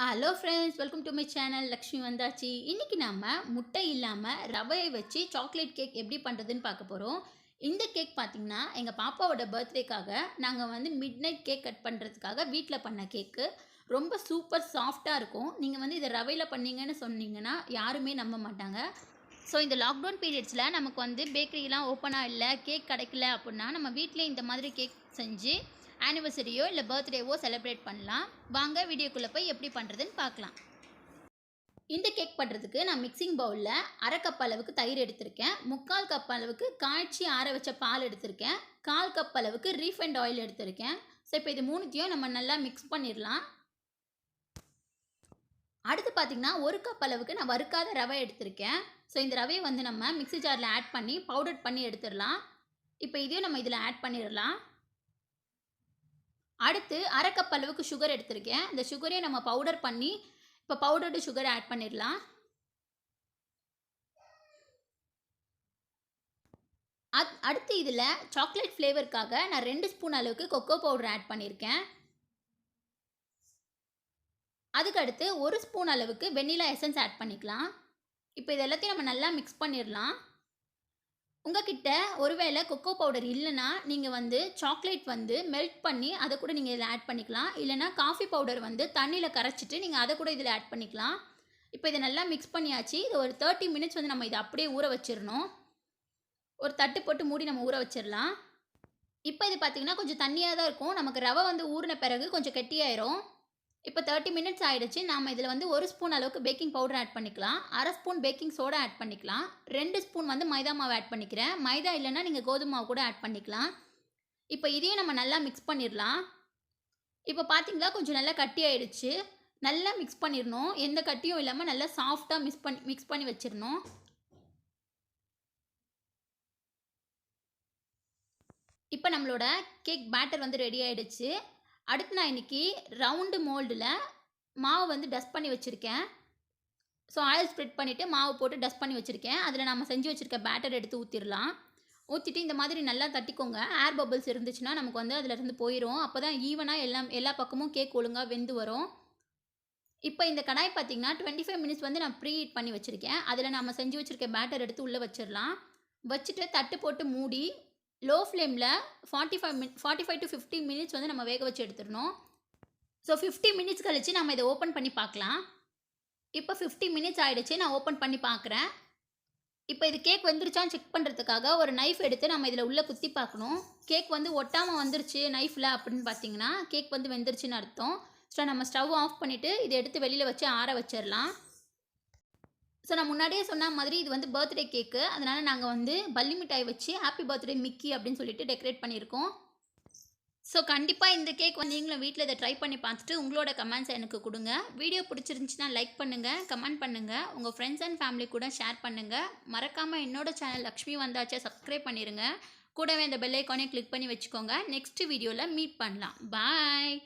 Hello friends welcome to my channel Lakshmi வந்தாச்சு இன்றைக்கி நம்ம முட்டை இல்லாமல் ரவையை வச்சு சாக்லேட் கேக் எப்படி பண்ணுறதுன்னு பார்க்க போகிறோம் இந்த கேக் பார்த்திங்கன்னா எங்கள் பாப்பாவோட பர்த்டேக்காக நாங்கள் வந்து மிட் நைட் கேக் கட் பண்ணுறதுக்காக வீட்டில் பண்ண கேக்கு ரொம்ப சூப்பர் சாஃப்டாக இருக்கும். நீங்கள் வந்து இதை ரவையில் பண்ணீங்கன்னு சொன்னீங்கன்னா யாருமே நம்ப மாட்டாங்க. ஸோ இந்த லாக்டவுன் பீரியட்ஸில் நமக்கு வந்து பேக்கரிலாம் ஓப்பனாக இல்லை கேக் கிடைக்கல அப்படின்னா நம்ம வீட்டிலே இந்த மாதிரி கேக் செஞ்சு ஆனிவர்சரியோ இல்லை பர்த்டேவோ செலிப்ரேட் பண்ணலாம். வாங்க வீடியோக்குள்ளே போய் எப்படி பண்ணுறதுன்னு பார்க்கலாம். இந்த கேக் பண்ணுறதுக்கு நான் மிக்சிங் பவுலில் அரை கப் அளவுக்கு தயிர் எடுத்திருக்கேன். முக்கால் கப் அளவுக்கு காய்ச்சி ஆற வச்ச பால் எடுத்திருக்கேன். கால் கப் அளவுக்கு ரீஃபைண்ட் ஆயில் எடுத்திருக்கேன். ஸோ இப்போ இது மூணுத்தையும் நம்ம நல்லா மிக்ஸ் பண்ணிடலாம். அடுத்து பார்த்திங்கன்னா ஒரு கப் அளவுக்கு நான் வறுக்காத ரவை எடுத்திருக்கேன். ஸோ இந்த ரவையை வந்து நம்ம மிக்ஸி ஜாரில் ஆட் பண்ணி பவுடர் பண்ணி எடுத்துடலாம். இப்போ இதையும் நம்ம இதில் ஆட் பண்ணிடலாம். அடுத்து அரை கப் அளவுக்கு சுகர் எடுத்திருக்கேன். இந்த சுகரையும் நம்ம பவுடர் பண்ணி இப்போ பவுடர்டு சுகர் ஆட் பண்ணிடலாம். அத் அடுத்து இதில் சாக்லேட் ஃப்ளேவருக்காக நான் ரெண்டு ஸ்பூன் அளவுக்கு கொக்கோ பவுடர் ஆட் பண்ணியிருக்கேன் அதுக்கடுத்து ஒரு ஸ்பூன் அளவுக்கு வெண்ணிலா எசன்ஸ் ஆட் பண்ணிக்கலாம். இப்போ இது எல்லாத்தையும் நம்ம நல்லா மிக்ஸ் பண்ணிடலாம். உங்ககிட்ட ஒருவேளை கொக்கோ பவுடர் இல்லைன்னா நீங்கள் வந்து சாக்லேட் வந்து மெல்ட் பண்ணி அதை கூட நீங்கள் இதில் ஆட் பண்ணிக்கலாம். இல்லைனா காஃபி பவுடர் வந்து தண்ணியில் கரைச்சிட்டு நீங்கள் அதை கூட இதில் ஆட் பண்ணிக்கலாம். இப்போ இதை நல்லா மிக்ஸ் பண்ணியாச்சு. இது ஒரு தேர்ட்டி மினிட்ஸ் வந்து நம்ம இதை அப்படியே ஊற வச்சிடணும். ஒரு தட்டு போட்டு மூடி நம்ம ஊற வச்சிடலாம். இப்போ இது பார்த்திங்கன்னா கொஞ்சம் தண்ணியாக தான் இருக்கும். நமக்கு ரவை வந்து ஊறின பிறகு கொஞ்சம் கெட்டியாயிரும். இப்போ தேர்ட்டி மினிட்ஸ் ஆகிடுச்சு நாம் இதில் வந்து ஒரு ஸ்பூன் அளவுக்கு பேக்கிங் பவுடர் ஆட் பண்ணிக்கலாம். அரை ஸ்பூன் பேக்கிங் சோடா ஆட் பண்ணிக்கலாம். ரெண்டு ஸ்பூன் வந்து மைதா மாவு ஆட் பண்ணிக்கிறேன். மைதா இல்லைன்னா நீங்கள் கோதுமை மாவு கூட ஆட் பண்ணிக்கலாம். இப்போ இதையும் நம்ம நல்லா மிக்ஸ் பண்ணிடலாம் இப்போ பார்த்தீங்களா கொஞ்சம் நல்லா கட்டி ஆயிடுச்சு. நல்லா மிக்ஸ் பண்ணிடணும் எந்த கட்டியும் இல்லாமல் நல்லா சாஃப்டாக மிக்ஸ் பண்ணி மிக்ஸ் பண்ணி வச்சிடணும் இப்போ நம்மளோட கேக் பேட்டர் வந்து ரெடி ஆகிடுச்சு அடுத்து நான் இன்றைக்கி ரவுண்டு மோல்டில் மாவு வந்து டஸ்ட் பண்ணி வச்சுருக்கேன். ஸோ ஆயில் ஸ்ப்ரெட் பண்ணிவிட்டு மாவு போட்டு டஸ்ட் பண்ணி வச்சுருக்கேன். அதில் நம்ம செஞ்சு வச்சுருக்க பேட்டர் எடுத்து ஊற்றிடலாம் ஊற்றிட்டு இந்த மாதிரி நல்லா தட்டிக்கோங்க. ஏர் பபிள்ஸ் இருந்துச்சுன்னா நமக்கு வந்து அதிலிருந்து போயிடும் அப்போ தான் ஈவனாக எல்லாம் எல்லா பக்கமும் கேக் ஒழுங்காக வெந்து வரும். இப்போ இந்த கடாய் பார்த்திங்கன்னா டுவெண்ட்டி ஃபைவ் மினிட்ஸ் வந்து நான் ப்ரீ ஹீட் பண்ணி வச்சுருக்கேன். அதில் நம்ம செஞ்சு வச்சுருக்க பேட்டர் எடுத்து உள்ளே வச்சிடலாம் வச்சுட்டு தட்டு போட்டு மூடி லோ ஃப்ளேமில் forty five minute forty five to fifty minutes வந்து நம்ம வேக வச்சு எடுத்துடணும். ஸோ ஃபிஃப்டி மினிட்ஸ் கழித்து நம்ம இதை ஓப்பன் பண்ணி பார்க்கலாம். இப்போ ஃபிஃப்டி மினிட்ஸ் ஆகிடுச்சு நான் ஓப்பன் பண்ணி பார்க்குறேன். இப்போ இது கேக் வந்துருச்சான்னு செக் பண்ணுறதுக்காக ஒரு நைஃப் எடுத்து நம்ம இதில் உள்ளே குத்தி பார்க்கணும். கேக் வந்து ஒட்டாமல் வந்துருச்சு நைஃப்பில் அப்படின்னு பார்த்தீங்கன்னா கேக் வந்து வெந்துருச்சுன்னு அர்த்தம். ஸோ நம்ம ஸ்டவ் ஆஃப் பண்ணிவிட்டு இதை எடுத்து வெளியில் வச்சு ஆற வச்சிடலாம். ஸோ நான் முன்னாடியே சொன்ன மாதிரி இது வந்து பர்த்டே கேக்கு அதனால் நாங்கள் வந்து பல்லி மிட்டாய் வச்சு ஹாப்பி பர்த்டே மிக்கி அப்படின்னு சொல்லிட்டு டெக்கரேட் பண்ணியிருக்கோம். ஸோ கண்டிப்பாக இந்த கேக் வந்து நீங்களும் வீட்டில் இதை ட்ரை பண்ணி பார்த்துட்டு உங்களோட கமெண்ட்ஸை எனக்கு கொடுங்க. வீடியோ பிடிச்சிருந்துச்சுன்னா லைக் பண்ணுங்கள் கமெண்ட் பண்ணுங்கள் உங்கள் ஃப்ரெண்ட்ஸ் அண்ட் ஃபேமிலி கூட ஷேர் பண்ணுங்கள் மறக்காமல் என்னோட சேனல் லக்ஷ்மி வந்தாச்சே சப்ஸ்கிரைப் பண்ணிடுங்க கூடவே இந்த பெல் ஐக்கானே கிளிக் பண்ணி வச்சுக்கோங்க. நெக்ஸ்ட் வீடியோவில் மீட் பண்ணலாம். பாய்